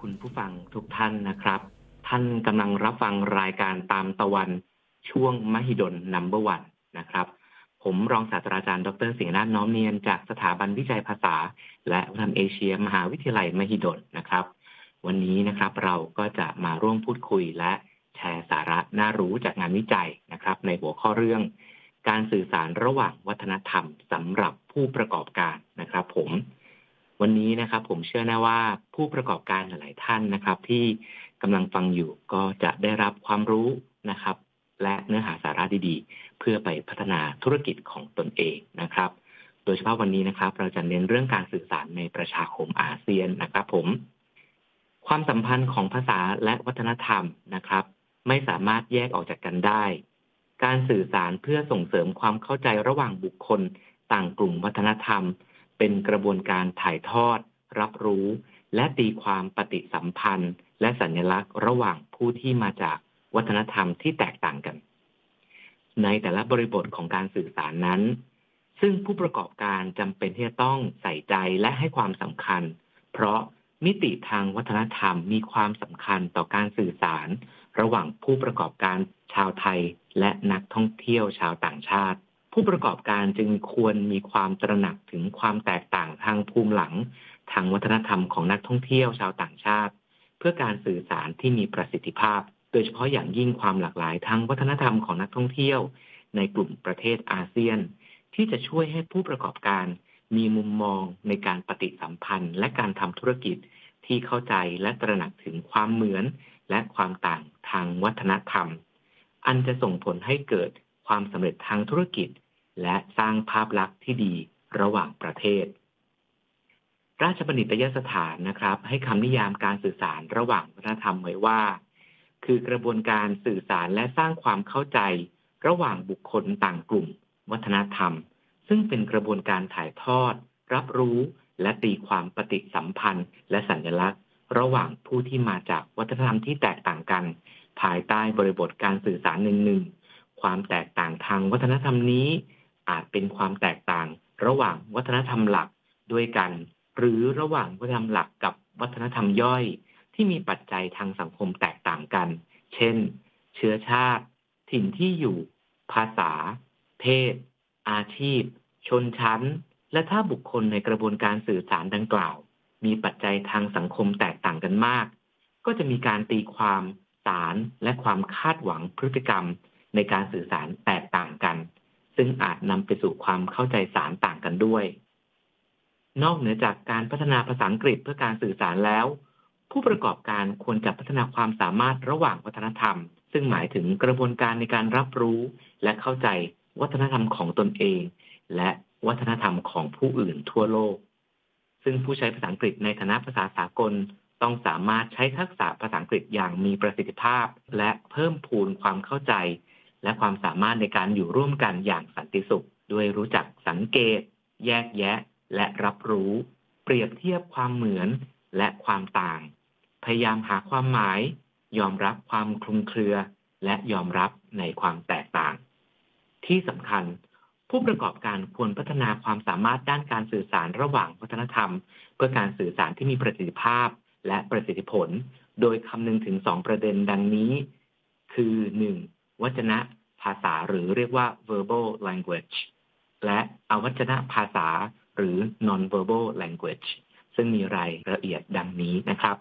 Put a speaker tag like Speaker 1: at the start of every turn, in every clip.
Speaker 1: คุณผู้ฟังทุกท่านนะครับ ท่านกำลังรับฟังรายการตามตะวันช่วงมหิดลนัมเบอร์วันนะครับ ผมรองศาสตราจารย์ ดรสิงห์นาถน้อมเนียนจากสถาบันวิจัยภาษา และวัฒนธรรมเอเชีย มหาวิทยาลัยมหิดลนะครับ วันนี้นะครับเราก็จะมาร่วมพูดคุยและแชร์สาระน่ารู้จากงานวิจัยนะครับ ในหัวข้อเรื่อง การสื่อสารระหว่างวัฒนธรรมสำหรับผู้ประกอบการนะครับ ผม วันนี้นะครับ ผมเชื่อแน่ว่าผู้ประกอบการหลาย ๆ ท่านนะครับ ที่กำลังฟังอยู่ก็จะได้รับความรู้นะครับ และเนื้อหาสาระดีๆ เพื่อไปพัฒนาธุรกิจของตนเองนะครับ โดยเฉพาะวันนี้นะครับ เราจะเน้นเรื่องการสื่อสารในประชาคมอาเซียนนะครับ ผม ความสัมพันธ์ของภาษาและวัฒนธรรมนะครับ ไม่สามารถแยกออกจากกันได้ การสื่อสารเพื่อส่งเสริมความเข้าใจระหว่างบุคคล ต่างกลุ่มวัฒนธรรม เป็นกระบวนการถ่ายทอด รับรู้ และตีความปฏิสัมพันธ์ และสัญลักษณ์ระหว่างผู้ที่มาจากวัฒนธรรมที่แตกต่างกัน ในแต่ละบริบทของการสื่อสารนั้น ซึ่งผู้ประกอบการจำเป็นที่จะต้องใส่ใจและให้ความสำคัญ เพราะมิติทางวัฒนธรรมมีความสำคัญต่อการสื่อสาร ระหว่างผู้ประกอบการชาวไทยและนักท่องเที่ยวชาวต่างชาติ ผู้ประกอบการจึงควรมีความตระหนักถึงความแตกต่างทางภูมิหลัง ทางวัฒนธรรมของนักท่องเที่ยวชาวต่างชาติ เพื่อการสื่อสารที่มีประสิทธิภาพ โดยเฉพาะอย่างยิ่งความหลากหลายทางวัฒนธรรมของนักท่องเที่ยว ในกลุ่มประเทศอาเซียน ที่จะช่วยให้ผู้ประกอบการ มีมุมมองในการปฏิสัมพันธ์ และการทำธุรกิจที่เข้าใจและตระหนักถึงความเหมือนและความต่างทางวัฒนธรรม อันจะส่งผลให้เกิดความสำเร็จทางธุรกิจ และสร้างภาพลักษณ์ที่ดีระหว่างประเทศ ราชบัณฑิตยสถานนะครับ ให้คำนิยามการสื่อสารระหว่างวัฒนธรรมไว้ว่า คือกระบวนการสื่อสารและสร้างความเข้าใจ ระหว่างบุคคลต่างกลุ่ม วัฒนธรรม ซึ่งเป็นกระบวนการถ่ายทอด รับรู้และตีความปฏิสัมพันธ์ และสัญลักษณ์ ระหว่างผู้ที่มาจากวัฒนธรรมที่แตกต่างกัน ภายใต้บริบทการสื่อสารหนึ่งๆความแตกต่างทางวัฒนธรรมนี้ อาจเป็นความแตกต่างระหว่างวัฒนธรรมหลักด้วยกัน หรือระหว่างวัฒนธรรมหลักกับวัฒนธรรมย่อย ที่มีปัจจัยทางสังคมแตกต่างกัน เช่น เชื้อชาติ ถิ่นที่อยู่ ภาษา เพศ อาชีพ ชนชั้น และถ้าบุคคลในกระบวนการสื่อสารดังกล่าว มีปัจจัยทางสังคมแตกต่างกันมาก ก็จะมีการตีความสารและความคาดหวังพฤติกรรมในการสื่อสารแตกต่างกัน ซึ่งอาจนำไปสู่ความเข้าใจสารต่างกันด้วย นอกเหนือจากการพัฒนาภาษาอังกฤษเพื่อการสื่อสารแล้ว ผู้ประกอบการควรจะพัฒนาความสามารถระหว่างวัฒนธรรม ซึ่งหมายถึงกระบวนการในการรับรู้และเข้าใจวัฒนธรรมของตนเอง และวัฒนธรรมของผู้อื่นทั่วโลก ซึ่งผู้ใช้ภาษาอังกฤษในฐานะภาษาสากลต้องสามารถใช้ทักษะภาษาอังกฤษอย่างมีประสิทธิภาพ และเพิ่มพูนความเข้าใจ และความสามารถในการอยู่ร่วมกันอย่างสันติสุข ด้วยรู้จักสังเกต แยกแยะ และรับรู้ เปรียบเทียบความเหมือนและความต่าง พยายามหาความหมาย ยอมรับความคลุมเครือ และยอมรับในความแตกต่าง ที่สำคัญ ผู้ประกอบการควรพัฒนาความสามารถด้านการสื่อสารระหว่างวัฒนธรรม เพื่อการสื่อสารที่มีประสิทธิภาพและประสิทธิผล โดยคำนึงถึงสองประเด็นดังนี้ คือหนึ่ง วัจนะภาษาหรือเรียกว่า verbal language และอวัจนะภาษาหรือ non-verbal language ซึ่งมีรายละเอียดดังนี้นะครับ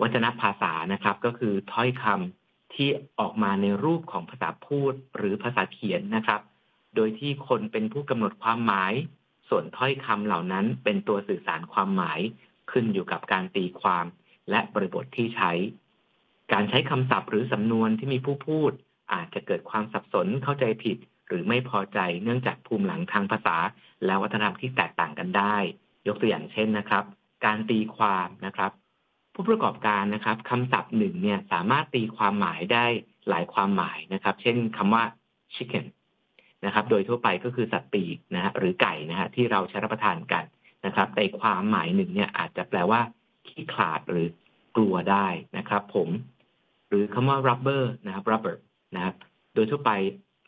Speaker 1: วัจนะภาษานะครับก็คือถ้อยคำที่ออกมาในรูปของภาษาพูดหรือภาษาเขียนนะครับ โดยที่คนเป็นผู้กำหนดความหมาย ส่วนถ้อยคำเหล่านั้นเป็นตัวสื่อสารความหมายขึ้นอยู่กับการตีความและบริบทที่ใช้ การใช้คำศัพท์หรือสำนวนที่มีผู้พูด อาจจะเกิดความสับสนเข้าใจผิด หรือไม่พอใจเนื่องจากภูมิหลังทางภาษา และวัฒนธรรมที่แตกต่างกันได้ ยกตัวอย่างเช่นนะครับ การตีความนะครับ ผู้ประกอบการนะครับคำศัพท์หนึ่งเนี่ยสามารถตีความหมายได้หลายความหมายนะครับ เช่นคำว่า chicken นะครับ โดยทั่วไปก็คือสัตว์ปีกนะฮะหรือไก่นะฮะที่เราใช้รับประทานกันนะครับแต่ความหมายหนึ่งเนี่ยอาจจะแปลว่าขี้ขลาดหรือ กลัวได้นะครับ ผม หรือคำว่า rubber นะครับ rubber นะครับ โดยทั่วไป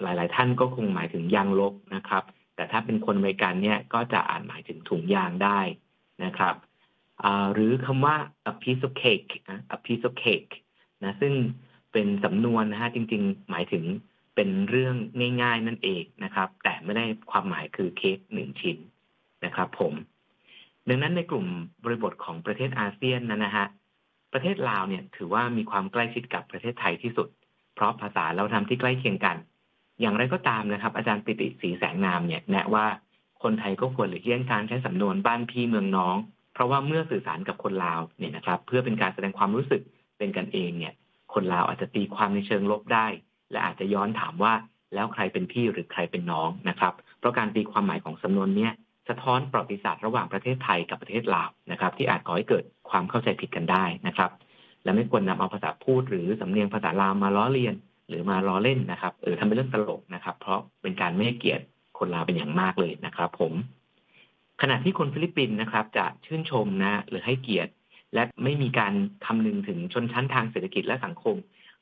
Speaker 1: หลาย ๆ ท่านก็คงหมายถึงยางลบนะครับ แต่ถ้าเป็นคนอเมริกันเนี่ยก็จะอ่านหมายถึงถุงยางได้นะครับหรือคำว่า a piece of cake นะ a piece of cake นะซึ่งเป็นสำนวนนะฮะจริง ๆ หมายถึงเป็นเรื่องง่าย ๆ นั่นเองนะครับ แต่ไม่ได้ความหมายคือเค้กหนึ่งชิ้นนะครับ ผม ดังนั้นในกลุ่มบริบทของประเทศอาเซียนนั้นนะฮะประเทศลาวเนี่ยถือว่ามีความใกล้ชิดกับประเทศไทยที่สุด เพราะภาษาเราทำที่ใกล้เคียงกัน อย่างไรก็ตามนะครับ อาจารย์ปิติศรีแสงนามเนี่ยแนะว่าคนไทยก็ควรหลีกเลี่ยงการใช้สำนวนบ้านพี่เมืองน้อง เพราะว่าเมื่อสื่อสารกับคนลาวเนี่ยนะครับ เพื่อเป็นการแสดงความรู้สึกเป็นกันเองเนี่ย คนลาวอาจจะตีความในเชิงลบได้ และอาจจะย้อนถามว่าแล้วใครเป็นพี่หรือใครเป็นน้องนะครับ เพราะการตีความหมายของสำนวนเนี้ยสะท้อนประวัติศาสตร์ระหว่างประเทศไทยกับประเทศลาวนะครับ ที่อาจก่อให้เกิดความเข้าใจผิดกันได้นะครับ และไม่ควรนำเอาภาษาพูดหรือสำเนียงภาษาลาวมาล้อเลียน หรือมาล้อเล่นนะครับเออทำเป็นเรื่องตลกนะครับ เพราะเป็นการไม่ให้เกียรติคนลาวเป็นอย่างมากเลยนะครับ ผม ขณะที่คนฟิลิปปินส์นะครับ จะชื่นชมนะ หรือให้เกียรติ และไม่มีการคำนึงถึงชนชั้นทางเศรษฐกิจและสังคม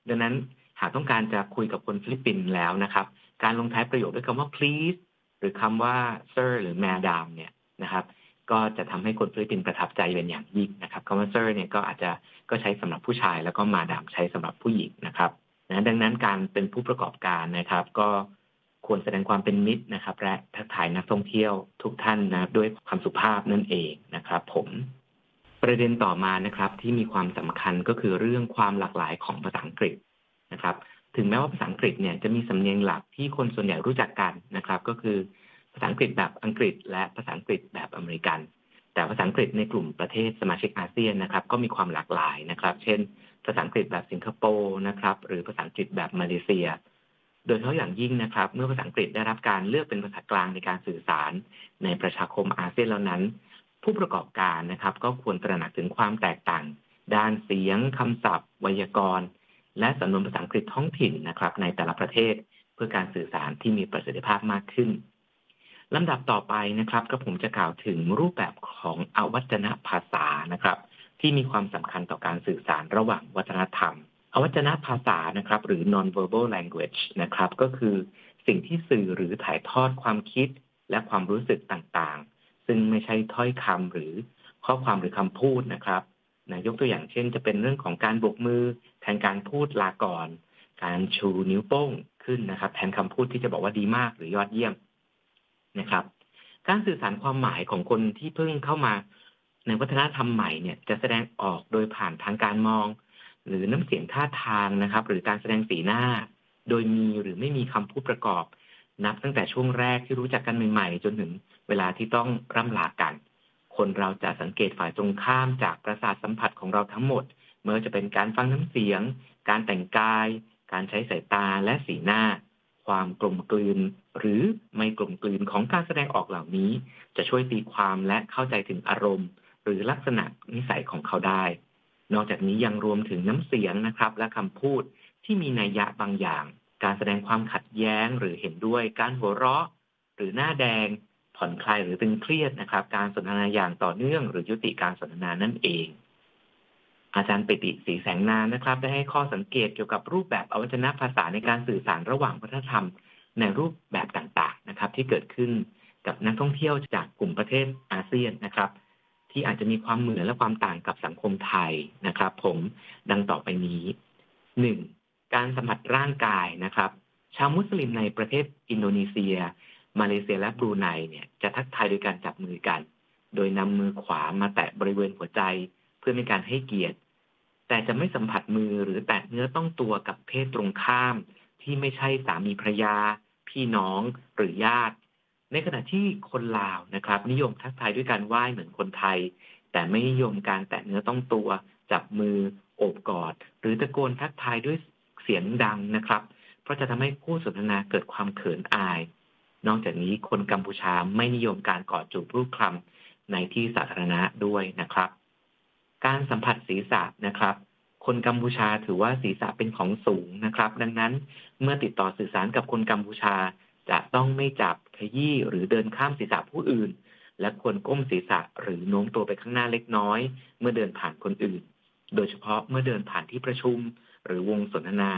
Speaker 1: ดังนั้นหากต้องการจะคุยกับคนฟิลิปปินส์แล้วนะครับ การลงท้ายประโยคด้วยคำว่า please หรือคำว่า sir หรือ madam เนี่ยนะครับ ก็จะทำให้คนฟิลิปปินส์ประทับใจเป็นอย่างยิ่งนะครับคำว่า sir เนี่ยก็อาจจะก็ใช้สำหรับผู้ชาย แล้วก็ madam ใช้สำหรับผู้หญิงนะครับนะดังนั้นการเป็นผู้ประกอบการนะครับ ก็ควรแสดงความเป็นมิตรนะครับ และทักทายนักท่องเที่ยวทุกท่านนะด้วยความสุภาพนั่นเองนะครับ ผมประเด็นต่อมานะครับที่มีความสำคัญก็คือเรื่องความหลากหลายของภาษาอังกฤษนะครับ ถึงแม้ว่าภาษาอังกฤษเนี่ยจะมีสำเนียงหลักที่คนส่วนใหญ่รู้จักกันนะครับ ก็คือ ภาษาอังกฤษแบบอังกฤษ และภาษาอังกฤษแบบอเมริกัน แต่ภาษาอังกฤษในกลุ่มประเทศสมาชิกอาเซียนนะครับ ก็มีความหลากหลายนะครับ เช่น ภาษาอังกฤษแบบสิงคโปร์นะครับ หรือภาษาอังกฤษแบบมาเลเซีย โดยเฉพาะอย่างยิ่งนะครับ เมื่อภาษาอังกฤษได้รับการเลือกเป็นภาษากลางในการสื่อสาร ในประชาคมอาเซียนแล้วนั้น ผู้ประกอบการนะครับ ก็ควรตระหนักถึงความแตกต่าง ด้านเสียงคำศัพท์ ไวยากรณ์และสำนวนภาษาอังกฤษท้องถิ่นนะครับ ในแต่ละประเทศเพื่อการสื่อสารที่มีประสิทธิภาพมากขึ้น ลำดับต่อไปนะครับก็ผมจะกล่าวถึงรูปแบบของอวัจนภาษานะครับ ที่มีความสำคัญต่อการสื่อสารระหว่างวัฒนธรรม อวัจนภาษานะครับ หรือ non-verbal language นะครับ ก็คือสิ่งที่สื่อหรือถ่ายทอดความคิดและความรู้สึกต่างๆ ซึ่งไม่ใช่ถ้อยคำหรือข้อความหรือคำพูดนะครับนะยกตัวอย่างเช่น จะเป็นเรื่องของการโบกมือ แทนการพูดลาก่อน การชูนิ้วโป้งขึ้นนะครับ แทนคำพูดที่จะบอกว่าดีมากหรือยอดเยี่ยม นะครับ การสื่อสารความหมายของคนที่เพิ่งเข้ามา ในวัฒนธรรมใหม่เนี่ย จะแสดงออกโดยผ่านทางการมอง หรือน้ำเสียงท่าทางนะครับ หรือการแสดงสีหน้า โดยมีหรือไม่มีคำพูดประกอบ นับตั้งแต่ช่วงแรกที่รู้จักกันใหม่ๆ จนถึงเวลาที่ต้องร่ำลากัน คนเราจะสังเกตฝ่ายตรงข้ามจากประสาทสัมผัสของเราทั้งหมดเมื่อจะเป็นการฟังน้ำเสียง การแต่งกาย การใช้สายตาและสีหน้า ความกลมกลืน หรือไม่กลมกลืนของการแสดงออกเหล่านี้ จะช่วยตีความและเข้าใจถึงอารมณ์ หรือลักษณะนิสัยของเขาได้ นอกจากนี้ยังรวมถึงน้ำเสียงนะครับ และคำพูดที่มีนัยยะบางอย่าง การแสดงความขัดแย้งหรือเห็นด้วย การหัวเราะ หรือหน้าแดง ผ่อนคลายหรือตึงเครียดนะครับ การสนทนาอย่างต่อเนื่อง หรือยุติการสนทนานั่นเอง อาจารย์ปิติสีแสงนานนะครับ ได้ให้ข้อสังเกตเกี่ยวกับรูปแบบอวัจนภาษาในการสื่อสารระหว่างวัฒนธรรม ในรูปแบบต่างๆนะครับ ที่เกิดขึ้นกับนักท่องเที่ยวจากกลุ่มประเทศอาเซียนนะครับ ที่อาจจะมีความเหมือนและความต่างกับสังคมไทยนะครับ ผมดังต่อไปนี้หนึ่งการสัมผัสร่างกายนะครับ ชาวมุสลิมในประเทศอินโดนีเซีย มาเลเซียและบรูไนเนี่ยจะทักทายโดยการจับมือกัน โดยนำมือขวามาแตะบริเวณหัวใจ เพื่อเป็นการให้เกียรติ แต่จะไม่สัมผัสมือหรือแตะเนื้อต้องตัวกับเพศตรงข้าม ที่ไม่ใช่สามีภรรยา พี่น้องหรือญาติ ในขณะที่คนลาวนะครับ นิยมทักทายด้วยการไหว้เหมือนคนไทย แต่ไม่นิยมการแตะเนื้อต้องตัว จับมือโอบกอด หรือตะโกนทักทายด้วยเสียงดังนะครับ เพราะจะทำให้คู่สนทนาเกิดความเขินอาย นอกจากนี้คนกัมพูชาไม่นิยมการกอดจูบรูปคลำในที่สาธารณะด้วยนะครับ การสัมผัสศีรษะนะครับ คนกัมพูชาถือว่าศีรษะเป็นของสูงนะครับ ดังนั้นเมื่อติดต่อสื่อสารกับคนกัมพูชา จะต้องไม่จับขยี้หรือเดินข้ามศีรษะผู้อื่น และควรก้มศีรษะหรือโน้มตัวไปข้างหน้าเล็กน้อย เมื่อเดินผ่านคนอื่น โดยเฉพาะเมื่อเดินผ่านที่ประชุม หรือวงสนทนา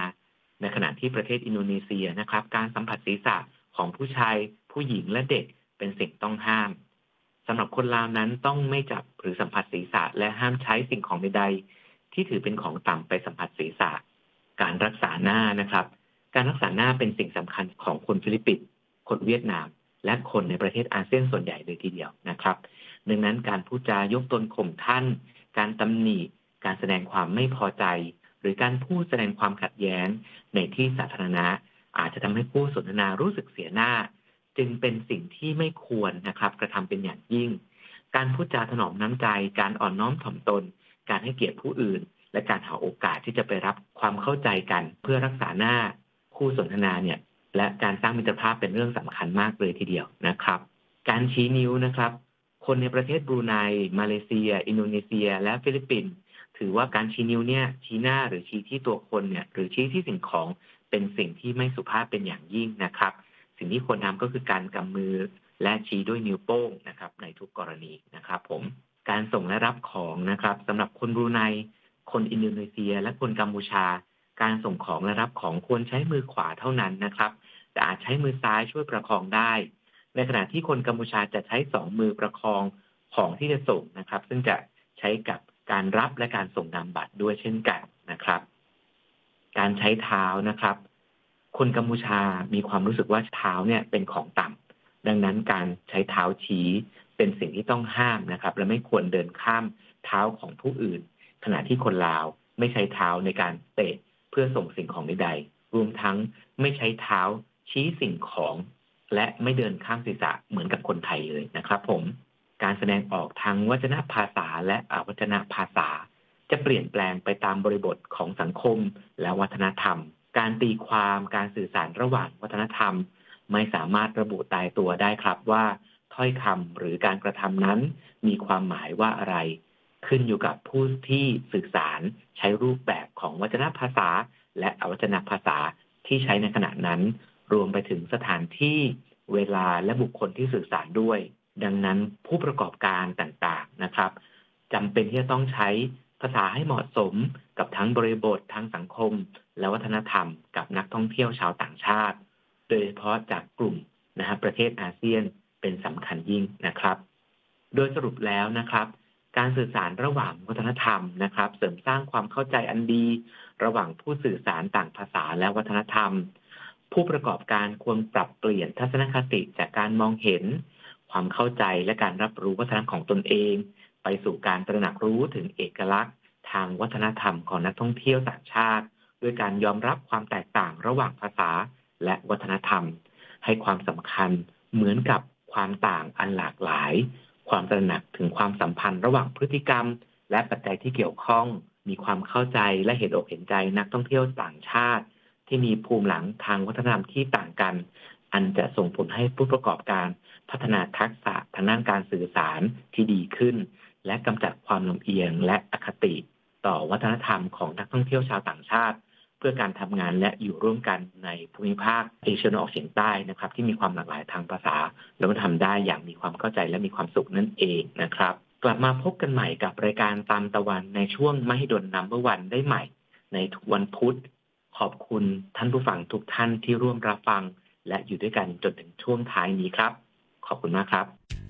Speaker 1: ในขณะที่ประเทศอินโดนีเซียนะครับ การสัมผัสศีรษะของผู้ชาย ผู้หญิงและเด็กเป็นสิ่งต้องห้าม สำหรับคนลาวนั้นต้องไม่จับหรือสัมผัสศีรษะ และห้ามใช้สิ่งของใดๆที่ถือเป็นของต่ำไปสัมผัสศีรษะ การรักษาหน้านะครับ การรักษาหน้าเป็นสิ่งสำคัญของคนฟิลิปปินส์คนเวียดนาม และคนในประเทศอาเซียนส่วนใหญ่เลยทีเดียวนะครับ ดังนั้นการพูดจายกตนข่มท่าน การตำหนิ การแสดงความไม่พอใจ หรือการพูดแสดงความขัดแย้งในที่สาธารณะ อาจจะทำให้ผู้สนทนารู้สึกเสียหน้า จึงเป็นสิ่งที่ไม่ควรนะครับ กระทำเป็นอย่างยิ่ง การพูดจาถนอมน้ำใจ การอ่อนน้อมถ่อมตน การให้เกียรติผู้อื่น และการหาโอกาสที่จะไปรับความเข้าใจกัน เพื่อรักษาหน้าคู่สนทนาเนี่ย และการสร้างมิตรภาพเป็นเรื่องสำคัญมากเลยทีเดียวนะครับ การชี้นิ้วนะครับ คนในประเทศบรูไนมาเลเซีย อินโดนีเซีย และฟิลิปปินส์ถือว่าการชี้นิ้วเนี่ยชี้หน้าหรือชี้ที่ตัวคนเนี่ย หรือชี้ที่สิ่งของเป็นสิ่งที่ไม่สุภาพเป็นอย่างยิ่งนะครับ สิ่งที่ควรทาก็คือการกำมือและชี้ด้วยนิ้วโป้งนะครับ ในทุกกรณีนะครับ ผมการส่งและรับของนะครับสำหรับคนบรูไนคนอินโดนีเซีย และคนกัมพูชา การส่งของและรับของควรใช้มือขวาเท่านั้นนะครับ แต่อาจใช้มือซ้ายช่วยประคองได้ ในขณะที่คนกัมพูชาจะใช้สองมือประคองของที่จะส่งนะครับ ซึ่งจะใช้กับการรับและการส่งนามบัตรด้วยเช่นกันนะครับ การใช้เท้านะครับ คนกัมพูชามีความรู้สึกว่าเท้าเนี่ยเป็นของต่ำดังนั้นการใช้เท้าชี้เป็นสิ่งที่ต้องห้ามนะครับ และไม่ควรเดินข้ามเท้าของผู้อื่น ขณะที่คนลาวไม่ใช้เท้าในการเตะเพื่อส่งสิ่งของใดๆรวมทั้งไม่ใช้เท้าชี้สิ่งของ และไม่เดินข้ามศีรษะเหมือนกับคนไทยเลยนะครับ ผม การแสดงออกทางวัจนภาษาและอวัจนภาษา จะเปลี่ยนแปลงไปตามบริบทของสังคมและวัฒนธรรม การตีความการสื่อสารระหว่างวัฒนธรรม ไม่สามารถระบุตายตัวได้ครับว่าถ้อยคำหรือการกระทำนั้น มีความหมายว่าอะไร ขึ้นอยู่กับผู้ที่สื่อสารใช้รูปแบบของวัจนภาษา และอวัจนภาษาที่ใช้ในขณะนั้น รวมไปถึงสถานที่เวลาและบุคคลที่สื่อสารด้วย ดังนั้นผู้ประกอบการต่างๆนะครับจำเป็นที่จะต้องใช้ ภาษาให้เหมาะสมกับทั้งบริบททางสังคม และวัฒนธรรมกับนักท่องเที่ยวชาวต่างชาติ โดยเฉพาะจากกลุ่มนะครับประเทศอาเซียนเป็นสำคัญยิ่งนะครับ โดยสรุปแล้วนะครับ การสื่อสารระหว่างวัฒนธรรมนะครับ เสริมสร้างความเข้าใจอันดี ระหว่างผู้สื่อสารต่างภาษาและวัฒนธรรม ผู้ประกอบการควรปรับเปลี่ยนทัศนคติจากการมองเห็น ความเข้าใจและการรับรู้วัฒนธรรมของตนเอง ไปสู่การตระหนักรู้ถึงเอกลักษณ์ ทางวัฒนธรรมของนักท่องเที่ยวต่างชาติ ด้วยการยอมรับความแตกต่างระหว่างภาษาและวัฒนธรรม ให้ความสำคัญเหมือนกับความต่างอันหลากหลาย ความตระหนักถึงความสัมพันธ์ระหว่างพฤติกรรม และปัจจัยที่เกี่ยวข้อง มีความเข้าใจและเห็นอกเห็นใจนักท่องเที่ยวต่างชาติ ที่มีภูมิหลังทางวัฒนธรรมที่ต่างกัน อันจะส่งผลให้ผู้ประกอบการพัฒนาทักษะทางด้านการสื่อสารที่ดีขึ้น และกำจัดความลำเอียงและอคติต่อวัฒนธรรมของนักท่องเที่ยวชาวต่างชาติ เพื่อการทำงานและอยู่ร่วมกันในภูมิภาคเอเชียตะวันออกเฉียงใต้นะครับ ที่มีความหลากหลายทางภาษา แล้วก็ทำได้อย่างมีความเข้าใจและมีความสุขนั่นเองนะครับ กลับมาพบกันใหม่กับรายการตามตะวันในช่วงมหิดลนัมเบอร์วันได้ใหม่ ในทุกวันพุธขอบคุณท่านผู้ฟังทุกท่านที่ร่วมรับฟัง และอยู่ด้วยกันจนถึงช่วงท้ายนี้ครับ ขอบคุณมากครับ